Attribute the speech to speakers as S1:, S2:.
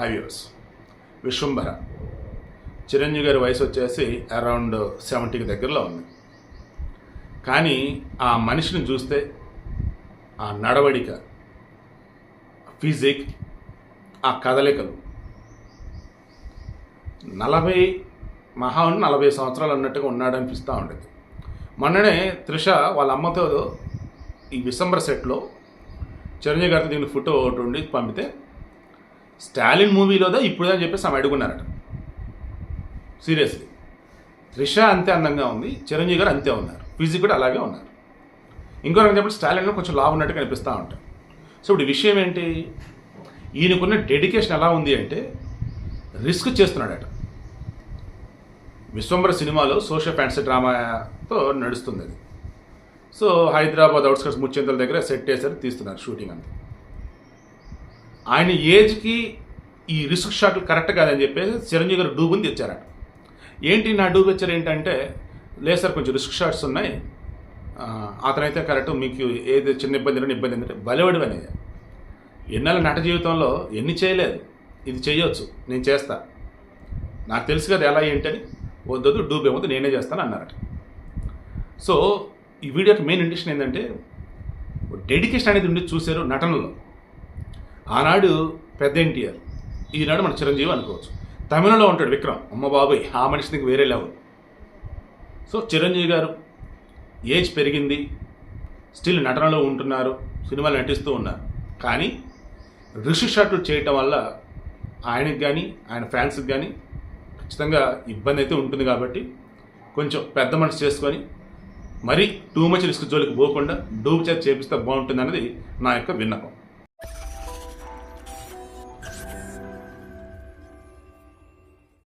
S1: High viewers Vishwambhara Chiranjeevi గారి వయసు వచ్చేసి అరౌండ్ సెవెంటీకి దగ్గరలో ఉంది. కానీ ఆ మనిషిని చూస్తే ఆ నడవడిక ఫిజిక్ ఆ కదలికలు. నలభై మహా నలభై సంవత్సరాలు అన్నట్టుగా ఉన్నాడు అనిపిస్తూ ఉండేది. మొన్ననే త్రిష వాళ్ళ అమ్మతో ఈ డిసెంబర్ సెట్లో చిరంజీవి గారితో దీని ఫోటో ఒకటి ఉండి పంపితే స్టాలిన్ మూవీలోదా ఇప్పుడు అని చెప్పేసి ఆమె అడుగున్నారట. సీరియస్లీ. త్రిష అంతే అందంగా ఉంది చిరంజీవి గారు అంతే ఉన్నారు ఫిజిక్ కూడా అలాగే ఉన్నారు. ఇంకో రకం చెప్పి స్టాలిన్లో కొంచెం లావు ఉన్నట్టు కనిపిస్తూ ఉంటాయి. సో ఇప్పుడు విషయం ఏంటి? ఈయనకున్న డెడికేషన్ ఎలా ఉంది అంటే రిస్క్ చేస్తున్నాడట. విశ్వంబర సినిమాలో సోషల్ ఫ్యాన్సీ డ్రామాతో నడుస్తుంది అది. సో హైదరాబాద్ అవుట్స్కట్స్ ముచ్చింతల దగ్గర సెట్ వేసారు తీస్తున్నారు షూటింగ్ అంతా. ఆయన ఏజ్కి ఈ రిస్క్ షాట్లు కరెక్ట్ కాదని చెప్పేసి చిరంజీవి గారు డూబుని తెచ్చారట. ఏంటి నా డూబ్ వచ్చారు ఏంటంటే లేదు సార్ కొంచెం రిస్క్ షాట్స్ ఉన్నాయి. అతనైతే కరెక్ట్ మీకు ఏది చిన్న ఇబ్బంది లేని ఇబ్బంది ఏంటంటే బలవాడు అనేది. ఎన్నాళ్ళ నట జీవితంలో ఎన్ని చేయలేదు. ఇది చేయొచ్చు నేను చేస్తా. నాకు తెలుసు కదా ఎలా ఏంటని వద్దొద్దు డూబ్ ఏమొద్దు నేనే చేస్తాను అన్నారట. సో ఈ వీడియోకి మెయిన్ ఇంటెన్షన్ ఏంటంటే డెడికేషన్ అనేది ఉండి చూశారు నటనలో. ఆనాడు పెద్ద ఎన్టీఆర్. ఈనాడు మన చిరంజీవి అనుకోవచ్చు. తమిళలో ఉంటాడు విక్రమ్. అమ్మ బాబాయ్ ఆ మనిషికి వేరే లెవెల్. సో చిరంజీవి గారు ఏజ్ పెరిగింది. స్టిల్ నటనలో ఉంటున్నారు. సినిమాలు నటిస్తూ ఉన్నారు. కానీ ఋషి షాట్లు చేయటం వల్ల ఆయనకి కానీ ఆయన ఫ్యాన్స్కి కానీ ఖచ్చితంగా ఇబ్బంది అయితే ఉంటుంది కాబట్టి కొంచెం పెద్ద మనసు చేసుకొని మరీ టూ మచ్ రిస్క్ జోలికి పోకుండా డూబ్ చేత చేపిస్తే బాగుంటుంది అన్నది నా యొక్క విన్నపం.